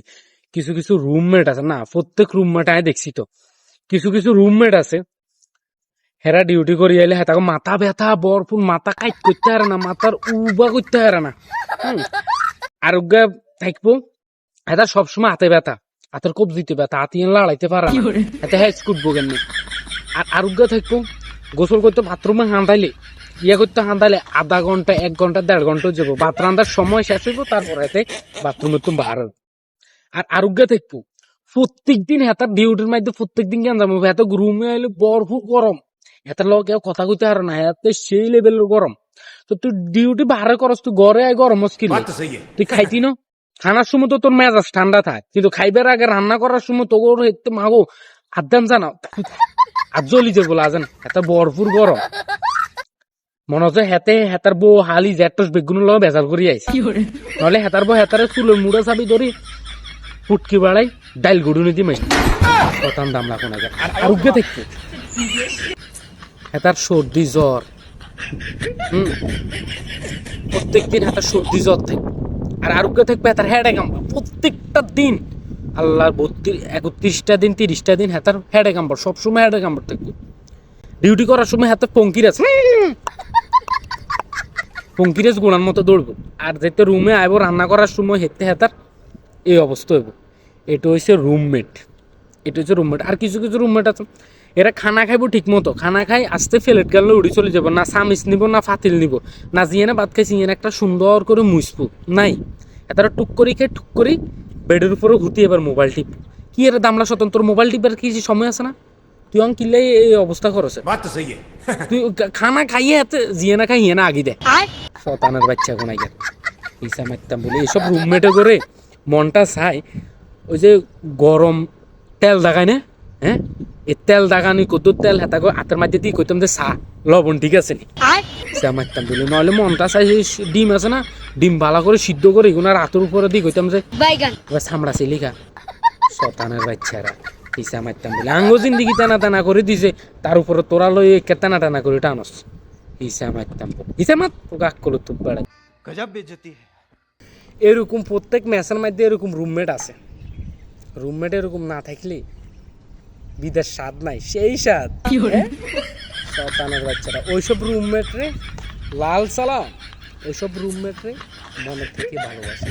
মুশকিলে কিছু কিছু রুমমেট আছে না প্রত্যেক রুমমেট আমি দেখছি তো। কিছু কিছু রুমমেট আছে হেরা ডিউটি করি আইলে হেতাকে মাথা ব্যথা বরফুল মাথা কাইট করতে হারে না মাথার উবা করতে হারে না। আরোগ্য থাকব। হেতা সবসময় হাতে ব্যথা হাতের কব দিতে ব্যথা হাতি লাড়াইতে পারে না। হাতে হ্যাঁ কুটবো কেমনি আর আরোগ্য থাকব। গোসল করতে বাথরুমে হাঁদাইলে ইয়ে করতে হাঁদাইলে আধা ঘণ্টা এক ঘণ্টা দেড় ঘণ্টা যাব। ভাত রান্দার সময় শেষ হইব তারপরে এতে বাথরুমে তুমি হইব। আর আরোগ্য থাকব। প্রত্যেক দিন হেতার ডিউটির মাধ্যমে প্রত্যেক দিন কেন যাব এত গ্রুমে আইলে বরফ গরম। হেতার লোক কেউ কথা কইতে আর না হেতার সেই লেভেলের গরম। তো তুই ডিউটি বাহারে করস তুই ঘরে আয় গরম মুশকিল তুই খাইতি না? খানার সময় তো তোর মেজাজ ঠান্ডা থাকে। কিন্তু খাইবার আগে রান্না করার সময় তোর হেতে মাগো আদান জানাও। আর জ্বলি যে বলে আজান এটা বরফুর গরম। মনে হচ্ছে হেতে হেতার বউ হালি জ্যাটস বেগুন লগে বেজাল করি আইস নহলে হেতার বউ হেতারে চুলের মুড়া চাবি ধরি ফুটকি বাড়াই, ডাইল গুড়ুনি দি মাই কতান দাম রাখো না আর আরোগ্য থাকতো হেতার সর্দি জ্বর। হুম। প্রত্যেকদিন হাতার সর্দি জ্বর থাকবে আর আরোগ্য থাকবে হাতার হেডে কামবা প্রত্যেকটা দিন, আল্লাহর বত্রিশ, একত্রিশটা দিন, তিরিশটা দিন হাতার হেডে কামবার সবসময় হেডে কামবার থাকবে ডিউটি করার সময় হাতে পঙ্কিরাজ পঙ্কিরাজ গোড়ার মতো দৌড়বো। আর যেতে রুমে আইব, রান্না করার সময় হেতে হেতার এই অবস্থা হইব। এটা হয়েছে রুমমেট এটা হচ্ছে রুমমেট আর কিছু কিছু রুমমেট আছে এরা খানা খাইব ঠিক মতো খানা খাই আস্তে ফেলেট গালে উড়ি চলে যাব। না সামিস নিব না ফাতিল নিব। না জিয়েনে ভাত খাই জিয়েনে একটা সুন্দর করে মুসবু নাই। এটা টুক করি খেয়ে টুক করি বেডের উপরে ঘুতি এবার মোবাইল টিপ। কি এটা দামলা স্বতন্ত্র মোবাইল টিপার কি সময় আছে না? তুই অং কিনলে এই অবস্থা করছে তুই খানা খাইয়ে হাতে জিয়ে না খাই না আগি দে। শতানের বাচ্চা কোনাই ইসা মারতাম বলে। এইসব রুমমেটে করে মনটা চায় ওই যে গরম তেল দাগায় না হ্যাঁ এই তেল দাগানি কত তেল হেতা হাতের মাঝে দিয়ে কইতাম যে চা লবণ ঠিক আছে নি? চা মারতাম দিল নহলে মনটা চাই ডিম আছে না ডিম ভালো করে সিদ্ধ করে এগুনার হাতের উপরে দিয়ে কইতাম যে এবার চামড়া চিলিকা শতানের বাচ্চারা পিসা মারতাম বলে আঙ্গো জিন্দিগি টানা টানা করে দিছে তার উপরে তোরা লই একে টানা টানা করে টানস। পিসা মারতাম হিসা মাত গাক করো তুপ বেড়া গজব বেজতি এরকম প্রত্যেক মেসের মধ্যে এরকম রুমমেট আছে। রুমমেট এরকম না থাকলে বিদের স্বাদ নাই সেই স্বাদ। হ্যাঁ? শতানের বাচ্চারা। ওইসব রুমমেট রে লাল সালাম ওইসব রুমমেট রে মনের থেকে ভালোবাসে।